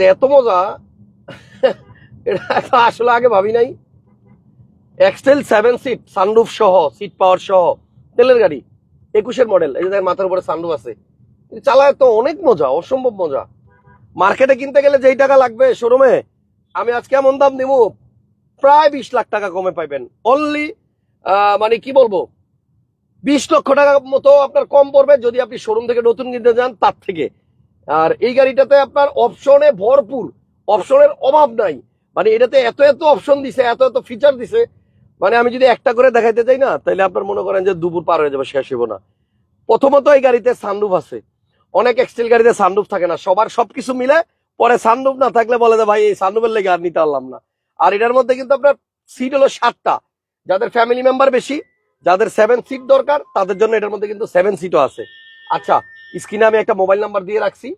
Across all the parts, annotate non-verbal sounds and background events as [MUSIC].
যে এত মজা, এটা আসলে আগে ভাবি নাই। এক্সেল সেভেন সিট সানরুফ সহ সিট পাওয়ার সহ, তেলের গাড়ি, একুশের মডেল এই যে দেখেন মাথার উপরে সানরুফ আছে। চালায় তো অনেক মজা, অসম্ভব মজা। মার্কেটে কিনতে গেলে যেই টাকা লাগবে শোরুমে আমি আজকে এমন দাম দিব, প্রায় বিশ লাখ টাকা কমে পাইবেন। অনলি মানে কি বলব, বিশ লক্ষ টাকা মতো আপনার কম পড়বে যদি আপনি শোরুম থেকে নতুন কিনতে যান, তার থেকে। আর এই গাড়িটাতে আপনার অপশনে ভরপুর অপশনের অভাব নাই। মানে এটাতে এত এত অপশন দিছে, এত এত ফিচার দিছে। মানে আমি যদি একটা করে দেখাইতে চাই না তাহলে আপনার মনে করেন যে দুপুর পার হয়ে যাবে, শেষ হইব না। প্রথমত এই গাড়িতে সানরুফ আছে। অনেক এক্সটেল গাড়িতে সানরুফ থাকে না, সবার সবকিছু মিলে পরে সানরুফ না থাকলে বলে যে, ভাই, এই সানরুফের লেগে আর নিতে পারলাম না। আর এটার মধ্যে কিন্তু আপনার সিট হলো সাতটা। যাদের ফ্যামিলি মেম্বার বেশি, যাদের সেভেন সিট দরকার, তাদের জন্য এটার মধ্যে কিন্তু সেভেন সিটও আছে। আচ্ছা স্ক্রিনে আমি একটা মোবাইল নাম্বার দিয়ে রাখছি।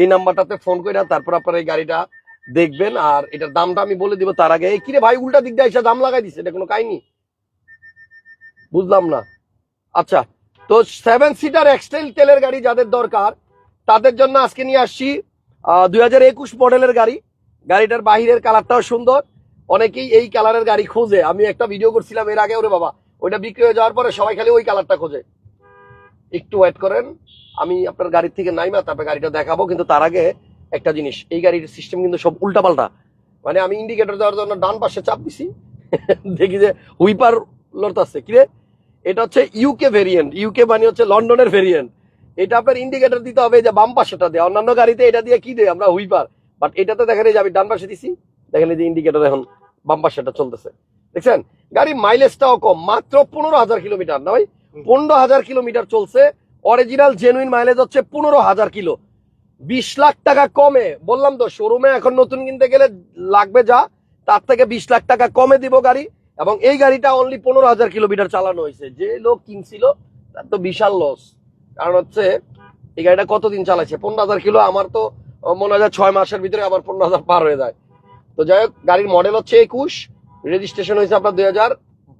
এই নাম্বারটাতে ফোন করে তারপর আপনার এই গাড়িটা দেখবেন। আর এটার দামটা আমি বলে দিব তার আগে। এই কিরে ভাই, উল্টা দিক দিয়ে এসে দাম লাগাই দিচ্ছে এটা কোনো কাহিনী? বুঝলাম না। আচ্ছা তো সেভেন সিটার এক্সটেল তেলের গাড়ি যাদের দরকার, তাদের জন্য আজকে নিয়ে আসছি দুই একুশ মডেলের গাড়ি। গাড়িটার বাহিরের কালারটাও সুন্দর। অনেকেই এই কালারের গাড়ি খোঁজে। আমি একটা ভিডিও করছিলাম এর আগে, ওরে বাবা, ওইটা বিক্রি হয়ে যাওয়ার পরে সবাই খালি ওই কালারটা খোঁজে। একটু ওয়েট করেন। আমি আপনার গাড়ির থেকে নাইমা, তারপরে গাড়িটা দেখাবো, কিন্তু তার আগে একটা জিনিস, এই গাড়ির সিস্টেম কিন্তু সব উল্টাপাল্টা। মানে আমি ইন্ডিকেটর দেওয়ার জন্য ডান পাশে চাপ দিছি। দেখি যে হুইপার লড়তাছে। কিরে এটা হচ্ছে ইউকে ভেরিয়েন্ট ইউকে মানে হচ্ছে লন্ডনের ভেরিয়েন্ট এটা আপনার ইন্ডিকেটর দিতে হবে যে বাম পাশেটা দেয়। অন্যান্য গাড়িতে এটা দিয়ে কি দেয় আমরা হুইপার? বাট এটাতে দেখেন যে আমি ডান পাশে দিছি। দেখেন যে ইন্ডিকেটর এখন বাম পাশেটা চলতেছে। দেখছেন? গাড়ি মাইলেজটাও কম, মাত্র পনেরো হাজার কিলোমিটার না ভাই? পনেরো হাজার কিলোমিটার চলছে। অরিজিনাল জেনুইন মাইলেজ হচ্ছে পনেরো হাজার কিলো। বিশ লাখ টাকা কমে, বললাম তো শোরুমে এখন নতুন কিনতে গেলে লাগবে যা, তার থেকে বিশ লাখ টাকা কমে দিব গাড়ি। এবং এই গাড়িটা অনলি পনেরো হাজার কিলোমিটার চালানো হয়েছে। যে লোক কিনছিল, তার তো বিশাল লস কারণ হচ্ছে, এই গাড়িটা কতদিন চালাচ্ছে পনেরো হাজার কিলো, আমার তো মনে হয় ছয় মাসের ভিতরে আবার পনেরো হাজার পার হয়ে যায়। তো যাই হোক, গাড়ির মডেল হচ্ছে একুশ রেজিস্ট্রেশন হয়েছে আপনার দুই হাজার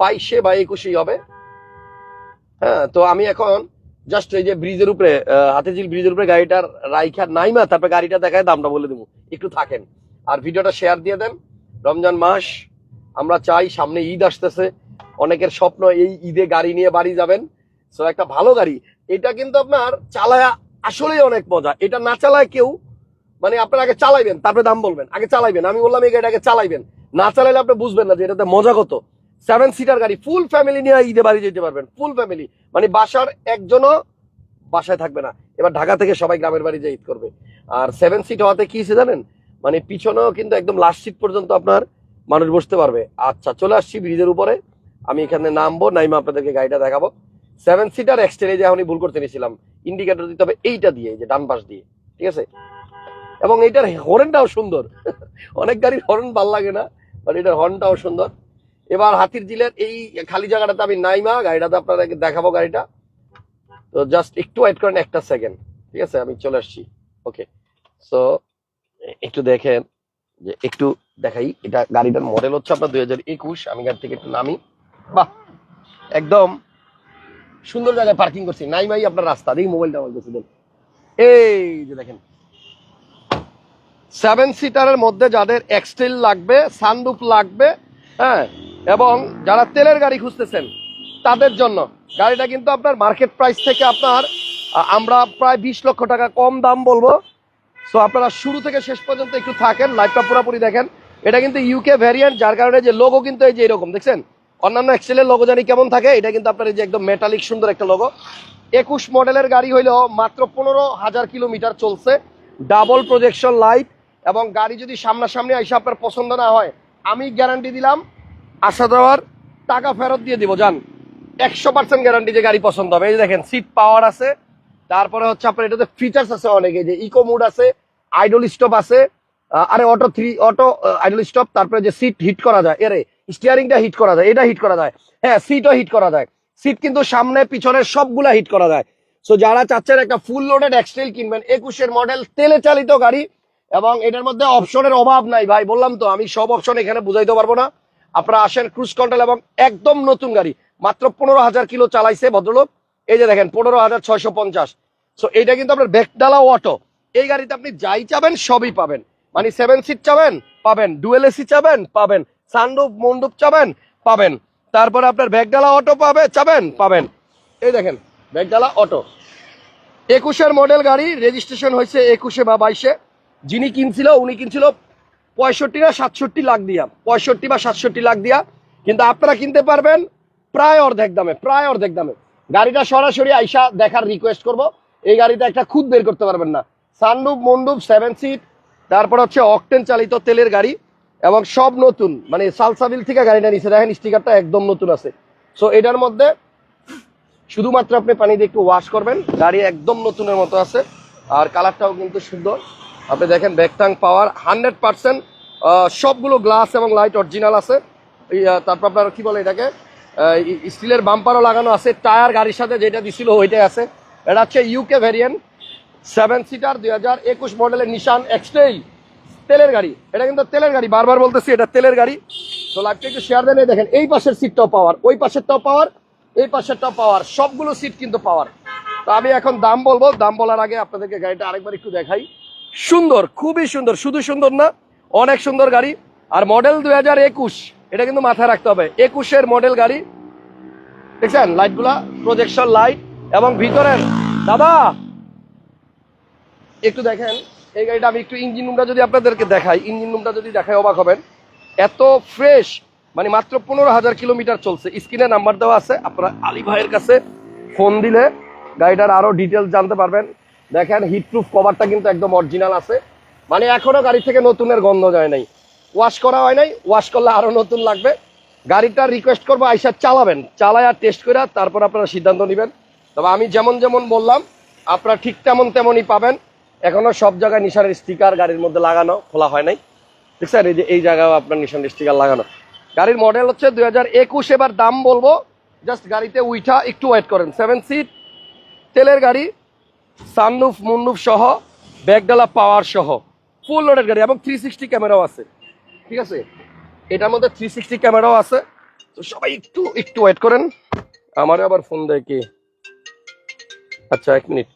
বাইশে বা একুশেই হবে। হ্যাঁ তো আমি এখন জাস্ট এই যে ব্রিজের উপরে হাতিঝিল ব্রিজের উপরে গাড়িটার রাইখা নাইমা, তারপরে গাড়িটা দেখায় দামটা বলে দেবো। একটু থাকেন। আর ভিডিওটা শেয়ার দিয়ে দেন। রমজান মাস, আমরা চাই সামনে ঈদ আসতেছে। অনেকের স্বপ্ন এই ঈদে গাড়ি নিয়ে বাড়ি যাবেন। সো একটা ভালো গাড়ি। এটা কিন্তু আপনার চালায় আসলেই অনেক মজা। এটা না চালায় কেউ মানে আপনার আগে চালাইবেন, তারপরে দাম বলবেন। আগে চালাইবেন। আমি বললাম এই গাড়িটাকে চালাইবেন। না চালাইলে আপনি বুঝবেন না যে এটাতে মজা কত। সেভেন সিটার গাড়ি ফুল ফ্যামিলি নিয়ে ঈদে বাড়ি যেতে পারবেন ফুল ফ্যামিলি মানে বাসার একজনও বাসায় থাকবে না। এবার ঢাকা থেকে সবাই গ্রামের বাড়ি যেয়ে ঈদ করবে। আর সেভেন সিট হওয়াতে কি হয়েছে জানেন? মানে পিছনেও কিন্তু একদম লাস্ট সিট পর্যন্ত আপনার মানুষ বসতে পারবে। আচ্ছা চলে আসছি ব্রিজের উপরে। আমি এখানে নামবো, নাইমা আপনাদেরকে গাড়িটা দেখাবো। সেভেন সিটার এক্সটেল যে এখনই ভুল করতে নিয়েছিলাম ইন্ডিকেটর দিতে হবে এইটা দিয়ে, যে ডান পাশ দিয়ে। ঠিক আছে? এবং এইটার হর্নটাও সুন্দর। [LAUGHS] অনেক গাড়ির হর্ন ভালো লাগে না বাট এটার হর্নটাও সুন্দর। এবার হাতির জিলের এই খালি জায়গাটাতে আমি নাইমা গাড়িটাতে আপনাদেরকে দেখাবো গাড়িটা। তো জাস্ট একটু ওয়েট করেন একটা সেকেন্ড ঠিক আছে? আমি চলে আসছি। ওকে সো একটু দেখেন যে একটু দেখাই। এটা গাড়িটার মডেল হচ্ছে আপনার দুই হাজার একুশ। আমি গাড়ি থেকে একটু নামি। বাহ! একদম সুন্দর জায়গায় পার্কিং করছি। নাই মাই, আপনার রাস্তা। দেখি মোবাইলটা আমার দেন এই যে দেখেন। সেভেন সিটারের মধ্যে যাদের এক্সটেল লাগবে সানরুফ লাগবে হ্যাঁ এবং যারা তেলের গাড়ি খুঁজতেছেন, তাদের জন্য। গাড়িটা কিন্তু আপনার মার্কেট প্রাইস থেকে আপনার আমরা প্রায় বিশ লক্ষ টাকা কম দাম বলব। সো আপনারা শুরু থেকে শেষ পর্যন্ত একটু থাকেন লাইভটা পুরোপুরি দেখেন। এটা কিন্তু ইউকে ভ্যারিয়েন্ট যার কারণে যে লোগো কিন্তু এই যে এরকম, দেখছেন? অন্যান্য এক্সেলের লোগো জানি কেমন থাকে, এটা কিন্তু আপনার এই যে একদম মেটালিক সুন্দর একটা লোগো একুশ মডেলের গাড়ি হইলেও মাত্র পনেরো হাজার কিলোমিটার চলছে। ডাবল প্রজেকশন লাইট এবং গাড়ি যদি সামনাসামনি এসে আপনার পছন্দ না হয়, আমি গ্যারান্টি দিলাম আসা দেওয়ার টাকা ফেরত দিয়ে দিব, যান। একশো পার্সেন্ট গ্যারান্টি যে গাড়ি পছন্দ হবে। এই দেখেন সিট পাওয়ার আছে। তারপরে হচ্ছে আপনার এটাতে ফিচার্স আছে অনেকে। যে ইকো মুড আছে আইডল স্টপ আছে আরে auto three auto idle stop তারপরে যে সিট হিট করা যায়। এরে স্টিয়ারিংটা হিট করা যায়, এটা হিট করা যায়। হ্যাঁ সিটও হিট করা যায়। সিট কিন্তু সামনে, পিছনে সবগুলা হিট করা যায়। সো যারা চাচ্ছেন একটা ফুল লোডেড এক্সটেল কিনবেন, একুশের মডেল তেলে চালিত গাড়ি এবং এটার মধ্যে অপশনের অভাব নাই। ভাই, বললাম তো, আমি সব অপশন এখানে বুঝাইতে পারব না। আপনারা আসেন ক্রুজ কন্ট্রোল এবং একদম নতুন গাড়ি, মাত্র পনেরো হাজার কিলো চালাইছে ভদ্রলোক। এই যে দেখেন, পনেরো হাজার ছয়শো পঞ্চাশ। সো এটা কিন্তু আপনার ব্যাকডালা অটো এই গাড়িতে আপনি যাই চাবেন, সবই পাবেন। মানে সেভেন সিট চাবেন, পাবেন। ডুয়েল এসি চাবেন, পাবেন। সানরুফ মন্ডুপ চাবেন, পাবেন। তারপর আপনার ব্যাগডালা অটো পাবে, চাবেন, পাবেন। এই দেখেন ব্যাগডালা অটো একুশের মডেল গাড়ি রেজিস্ট্রেশন হয়েছে একুশে বা বাইশে। যিনি কিনছিল, উনি কিনছিল পঁয়ষট্টি না সাতষট্টি লাখ দিয়া। পঁয়ষট্টি বা সাতষট্টি লাখ দিয়া। কিন্তু আপনারা কিনতে পারবেন প্রায় অর্ধেক দামে, প্রায় অর্ধেক দামে। গাড়িটা সরাসরি আইসা দেখার রিকোয়েস্ট করব। এই গাড়িটা একটা খুদ বের করতে পারবেন না। সানরুফ মন্ডুপ সেভেন সিট তারপর হচ্ছে অকটেন চালিত তেলের গাড়ি এবং সব নতুন মানে সালসাবিল থেকে গাড়িটা নিচে দেখেন স্টিকারটা একদম নতুন আছে। সো এটার মধ্যে শুধুমাত্র আপনি পানি দিয়ে একটু ওয়াশ করবেন। গাড়ি একদম নতুনের মতো আছে। আর কালারটাও কিন্তু সুন্দর। আপনি দেখেন ব্যাকটাং পাওয়ার হান্ড্রেড পার্সেন্ট সবগুলো গ্লাস এবং লাইট অরিজিনাল আছে। তারপর আপনার কি বলে এটাকে? স্টিলের বাম্পারও লাগানো আছে। টায়ার গাড়ির সাথে যেটা দিছিল ওইটাই আছে। এটা হচ্ছে ইউকে ভ্যারিয়েন্ট সেভেন সিটার দুই হাজার একুশ মডেলের নিশান এক্সটেই তেলের গাড়ি। এটা কিন্তু তেলের গাড়ি, বারবার বলতেছি, এটা তেলের গাড়ি। তো লাইভটা একটু শেয়ার দেন দেখেন, এই পাশের সিটটাও পাওয়ার ওই পাশেরটাও পাওয়ার এই পাশেরটাও পাওয়ার সবগুলো সিট কিন্তু পাওয়ার তো আমি এখন দাম বলব, দাম বলার আগে আপনাদেরকে গাড়িটা আরেকবার একটু দেখাই। সুন্দর, খুবই সুন্দর, শুধু সুন্দর না অনেক সুন্দর গাড়ি। আর মডেল দুই হাজার একুশ, এটা কিন্তু মাথায় রাখতে হবে। একুশের মডেল গাড়ি। দেখছেন লাইটগুলা প্রজেকশন লাইট এবং ভিতরের। দাদা! একটু দেখেন, এই গাড়িটা আমি একটু ইঞ্জিন রুমটা যদি আপনাদেরকে দেখাই ইঞ্জিন রুমটা যদি দেখাই অবাক হবেন। এত ফ্রেশ মানে মাত্র পনেরো হাজার কিলোমিটার চলছে। স্ক্রিনে নাম্বার দেওয়া আছে, আপনারা আলী ভাইয়ের কাছে ফোন দিলে গাড়িটার আরও ডিটেলস জানতে পারবেন। দেখেন হিটপ্রুফ কভারটা কিন্তু একদম অরিজিনাল আছে। মানে এখনও গাড়ি থেকে নতুনের গন্ধ যায় নাই। ওয়াশ করা হয় নাই ওয়াশ করলে আরও নতুন লাগবে। গাড়িটা রিকোয়েস্ট করব, আইসা চালাবেন। চালায় আর টেস্ট করে তারপর আপনারা সিদ্ধান্ত নেবেন। তবে আমি যেমন যেমন বললাম, আপনারা ঠিক তেমন তেমনই পাবেন। এখনও সব জায়গায় নিশানের স্টিকার গাড়ির মধ্যে লাগানো, খোলা হয় নাই। ঠিক স্যার এই যে, এই জায়গায় আপনার নিশানের স্টিকার লাগানো। গাড়ির মডেল হচ্ছে দুই হাজার একুশ, এবার দাম বলব। জাস্ট গাড়িতে উইঠা একটু ওয়েট করেন। সেভেন সিট তেলের গাড়ি সানরুফ মুন্নুফ সহ ব্যাগডালা পাওয়ার সহ। ফুল লোডের গাড়ি এবং থ্রি সিক্সটি ক্যামেরাও আছে। ঠিক আছে? এটার মধ্যে থ্রি সিক্সটি ক্যামেরাও আছে। তো সবাই একটু একটু ওয়েট করেন। আমারও আবার ফোন দেয় কি? আচ্ছা এক মিনিট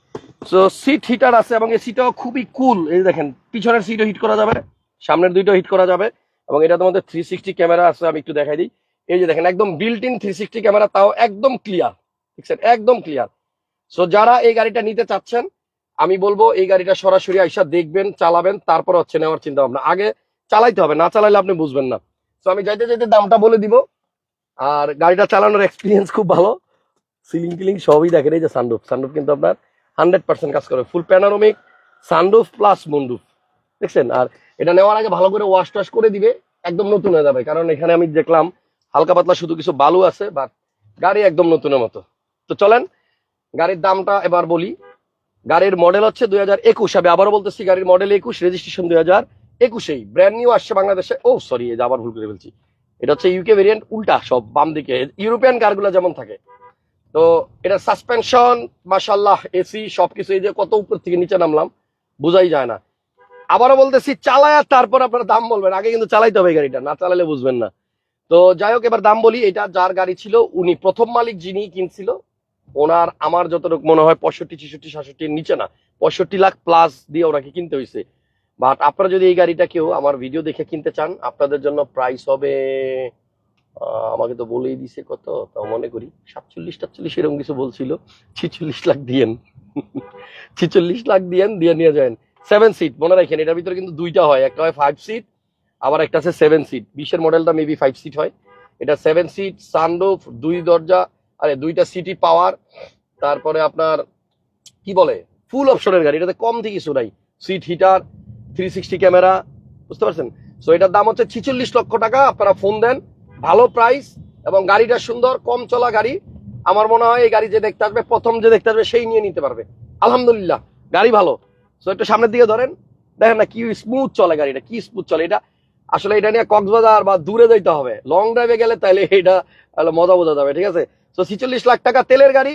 সো সিট হিটার আছে এবং এই সিটটাও খুবই কুল এই দেখেন, পিছনের সিটও হিট করা যাবে, সামনের দুইটাও হিট করা যাবে এবং এটার মধ্যে থ্রি সিক্সটি ক্যামেরা আছে, আমি একটু দেখাই দিই। এই যে দেখেন, একদম built in three sixty camera তাও একদম ক্লিয়ার ঠিক আছে? একদম ক্লিয়ার সো যারা এই গাড়িটা নিতে চাচ্ছেন আমি বলব এই গাড়িটা সরাসরি আইসা দেখবেন, চালাবেন, তারপর হচ্ছে নেওয়ার চিন্তা ভাবনা আগে চালাইতে হবে, না চালাইলে আপনি বুঝবেন না। তো আমি যাইতে যাইতে দামটা বলে দিব। আর গাড়িটা চালানোর এক্সপিরিয়েন্স খুব ভালো। সিলিং টিলিং সবই দেখেন, এই যে সানরুফ সানরুফ কিন্তু আপনার হান্ড্রেড পার্সেন্ট কাজ করে। ফুল প্যানারোমিক সানরুফ প্লাস মুন্ডুফ দেখছেন? আর এটা নেওয়ার আগে ভালো করে ওয়াশ টাশ করে দিবে, একদম নতুন হয়ে যাবে। কারণ এখানে আমি দেখলাম হালকা পাতলা শুধু কিছু বালু আছে বাট গাড়ি একদম নতুনের মতো। তো চলেন, গাড়ির দামটা এবার বলি। গাড়ির মডেল হচ্ছে দুই হাজার একুশ। আমি আবারও বলতেছি, গাড়ির মডেল একুশ রেজিস্ট্রেশন দুই হাজার একুশেই। ব্র্যান্ড নিউ আসছে বাংলাদেশে। ও সরি এই যে আবার ভুল করে ফেলছি। এটা হচ্ছে ইউকে ভেরিয়েন্ট উল্টা সব বাম দিকে। ইউরোপিয়ান কারগুলো যেমন থাকে। তো এটা সাসপেনশন মাসাল্লাহ এসি সবকিছু এই যে কত উপর থেকে নিচে নামলাম, বোঝাই যায় না। আবারও বলতেছি, চালায় তারপর আপনারা দাম বলবেন। আগে কিন্তু চালাইতে হবে গাড়িটা, না চালালে বুঝবেন না। তো যাই হোক, এবার দাম বলি। এটা যার গাড়ি ছিল, উনি প্রথম মালিক যিনি কিনছিল ওনার আমার যতটুকু মনে হয় পঁয়ষট্টি, ছেষট্টি, সাতষট্টির নিচে না। পঁয়ষট্টি লাখ প্লাস দিয়ে ওনাকে কিনতে হয়েছে বাট আপনারা যদি এই গাড়িটা কেউ আমার ভিডিও দেখে কিনতে চান, আপনাদের জন্য প্রাইস হবে আমাকে তো বলেই দিছে কত, তাও মনে করি সাতচল্লিশ টাতচল্লিশ এরকম কিছু বলছিল। ছিচল্লিশ লাখ দিয়েন। [LAUGHS] ছিচল্লিশ লাখ দিয়েন, দিয়ে নিয়ে যাবেন সেভেন সিট মনে রাখেন, এটার ভিতরে কিন্তু দুইটা হয়। একটা হয় ফাইভ সিট আবার একটা আছে সেভেন সিট বিশের মডেলটা মেবি ফাইভ সিট হয়। এটা সেভেন সিট সানরুফ দুই দরজা আরে, দুইটা সিটি পাওয়ার তারপরে আপনার, কি বলে ফুল অপশনের গাড়ি, এটাতে কম থেকে কিছু নাই। Seat heater three sixty camera বুঝতে পারছেন? সো এটার দাম হচ্ছে ছিচল্লিশ লক্ষ টাকা, আপনারা ফোন দেন, ভালো প্রাইস এবং গাড়িটা সুন্দর, কম চলা গাড়ি। আমার মনে হয় এই গাড়ি যে দেখতে আসবে, প্রথম যে দেখতে আসবে, সেই নিয়ে নিতে পারবে। আলহামদুলিল্লাহ, গাড়ি ভালো। সো একটু সামনের দিকে ধরেন, দেখেন না কি স্মুথ চলে গাড়িটা, কি স্মুথ চলে। এটা আসলে এটা নিয়ে কক্সবাজার বা দূরে যাইতে হবে। লং ড্রাইভে গেলে তাহলে এটা মজা বোঝা যাবে, ঠিক আছে? তো ছিচল্লিশ লাখ টাকা তেলের গাড়ি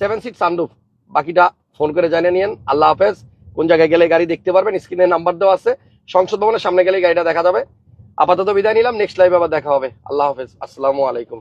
সেভেন সিট সানরুফ বাকিটা ফোন করে জানিয়ে নিন আল্লাহ হাফেজ, কোন জায়গায় গেলে গাড়ি দেখতে পারবেন? স্ক্রিনে নাম্বার দেওয়া আছে। সংসদ ভবনের সামনে গেলে গাড়িটা দেখা যাবে। আপাতত বিদায় নিলাম। নেক্সট লাইভে আবার দেখা হবে। আল্লাহ হাফেজ। আসসালামু আলাইকুম।